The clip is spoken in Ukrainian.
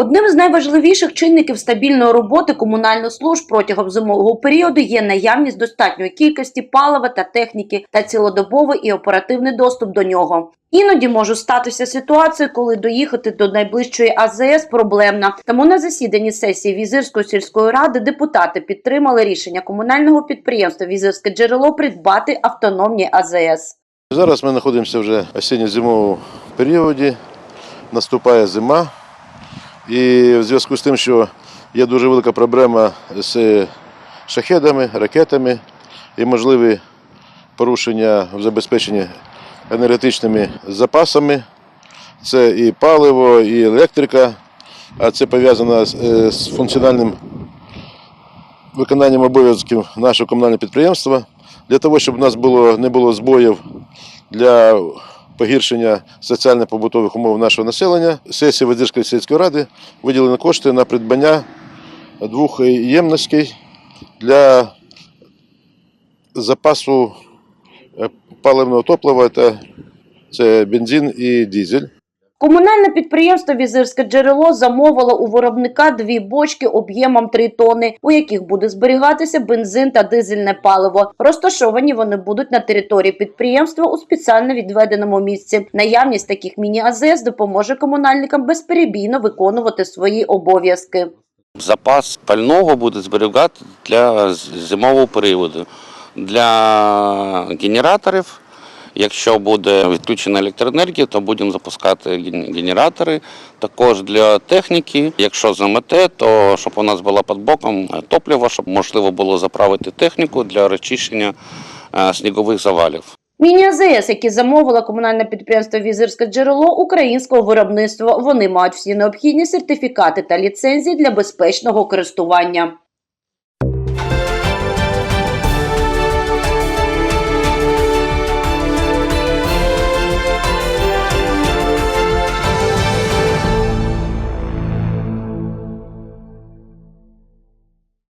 Одним з найважливіших чинників стабільної роботи комунальних служб протягом зимового періоду є наявність достатньої кількості палива та техніки та цілодобовий і оперативний доступ до нього. Іноді може статися ситуація, коли доїхати до найближчої АЗС проблемна. Тому на засіданні сесії Візирської сільської ради депутати підтримали рішення комунального підприємства Візирське джерело придбати автономні АЗС. Зараз ми знаходимося вже в осінньо-зимовому періоді, наступає зима. І в зв'язку з тим, що є дуже велика проблема з шахедами, ракетами і можливі порушення в забезпеченні енергетичними запасами. Це і паливо, і електрика, а це пов'язано з, е, функціональним виконанням обов'язків нашого комунального підприємства. Для того, щоб у нас було, не було збоїв для погіршення соціально-побутових умов нашого населення, сесія Ведірської сільської ради виділені кошти на придбання двох ємностей для запасу е, паливного топлива, це бензин і дизель. Комунальне підприємство Візирське джерело замовило у виробника дві бочки об'ємом 3 тони, у яких буде зберігатися бензин та дизельне паливо. Розташовані вони будуть на території підприємства у спеціально відведеному місці. Наявність таких міні-АЗС допоможе комунальникам безперебійно виконувати свої обов'язки. Запас пального буде зберігати для зимового періоду. Для генераторів, якщо буде відключена електроенергія, то будемо запускати ген- генератори. Також для техніки, якщо замете, то щоб у нас було під боком е, топливо, щоб можливо було заправити техніку для розчищення е, снігових завалів. Міні-АЗС, які замовило комунальне підприємство Візирське джерело українського виробництва, вони мають всі необхідні сертифікати та ліцензії для безпечного користування.